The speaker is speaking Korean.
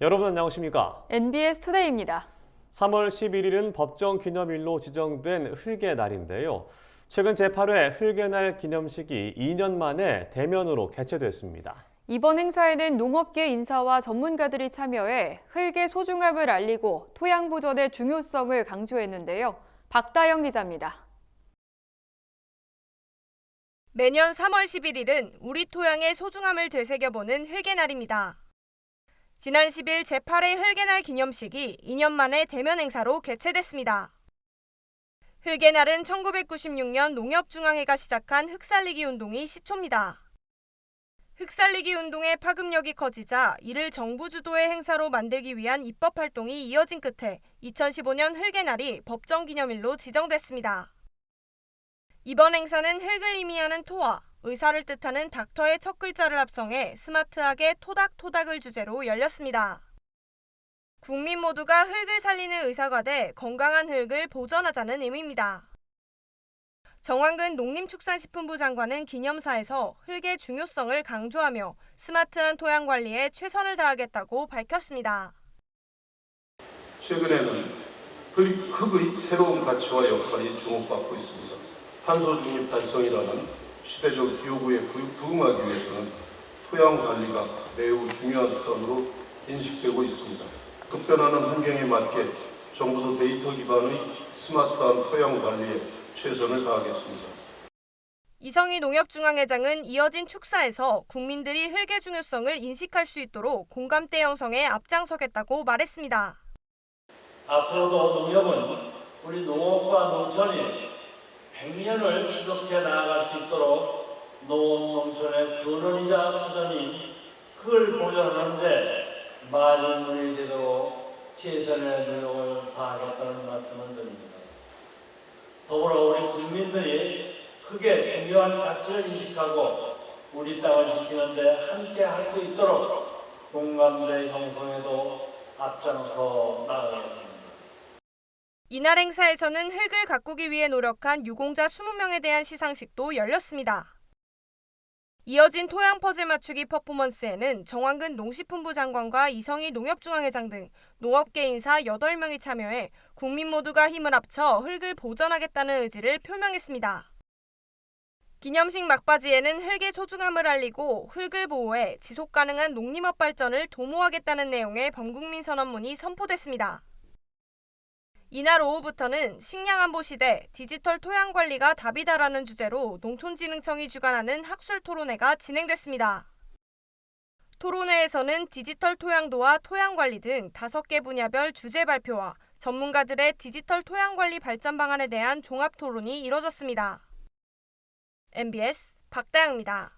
여러분 안녕하십니까? NBS 투데이입니다. 3월 11일은 법정 기념일로 지정된 흙의 날인데요. 최근 제8회 흙의 날 기념식이 2년 만에 대면으로 개최됐습니다. 이번 행사에는 농업계 인사와 전문가들이 참여해 흙의 소중함을 알리고 토양 보존의 중요성을 강조했는데요. 박다영 기자입니다. 매년 3월 11일은 우리 토양의 소중함을 되새겨보는 흙의 날입니다. 지난 10일 제8회 흙의 날 기념식이 2년 만에 대면 행사로 개최됐습니다. 흙의 날은 1996년 농협중앙회가 시작한 흙살리기 운동이 시초입니다. 흙살리기 운동의 파급력이 커지자 이를 정부 주도의 행사로 만들기 위한 입법 활동이 이어진 끝에 2015년 흙의 날이 법정 기념일로 지정됐습니다. 이번 행사는 흙을 의미하는 토와 의사를 뜻하는 닥터의 첫 글자를 합성해 스마트하게 토닥토닥을 주제로 열렸습니다. 국민 모두가 흙을 살리는 의사가 돼 건강한 흙을 보전하자는 의미입니다. 정황근 농림축산식품부 장관은 기념사에서 흙의 중요성을 강조하며 스마트한 토양 관리에 최선을 다하겠다고 밝혔습니다. 최근에는 흙- 흙의 새로운 가치와 역할이 주목받고 있습니다. 탄소 중립 달성이라는 시대적 요구에 부- 부응하기 위해서는 토양 관리가 매우 중요한 수단으로 인식되고 있습니다. 급변하는 환경에 맞게 정부도 데이터 기반의 스마트한 토양 관리에 최선을 다하겠습니다. 이성희 농협중앙회장은 이어진 축사에서 국민들이 흙의 중요성을 인식할 수 있도록 공감대 형성에 앞장서겠다고 말했습니다. 앞으로도 농협은 우리 농업과 농촌이 100년을 지속해 나아갈 수 있도록 농업 농촌의 근원이자 터전인 흙을 보존하는데 마진물이 되도록 최선의 노력을 다하겠다는 말씀을 드립니다. 더불어 우리 국민들이 흙의 중요한 가치를 인식하고 우리 땅을 지키는데 함께 할 수 있도록 공감대 형성에도 앞장서 나가겠습니다. 이날 행사에서는 흙을 가꾸기 위해 노력한 유공자 20명에 대한 시상식도 열렸습니다. 이어진 토양 퍼즐 맞추기 퍼포먼스에는 정황근 농식품부 장관과 이성희 농협중앙회장 등 농업계 인사 8명이 참여해 국민 모두가 힘을 합쳐 흙을 보전하겠다는 의지를 표명했습니다. 기념식 막바지에는 흙의 소중함을 알리고 흙을 보호해 지속 가능한 농림업 발전을 도모하겠다는 내용의 범국민 선언문이 선포됐습니다. 이날 오후부터는 식량안보 시대 디지털 토양 관리가 답이다라는 주제로 농촌진흥청이 주관하는 학술 토론회가 진행됐습니다. 토론회에서는 디지털 토양도와 토양 관리 등 다섯 개 분야별 주제 발표와 전문가들의 디지털 토양 관리 발전 방안에 대한 종합 토론이 이뤄졌습니다. MBS 박다영입니다.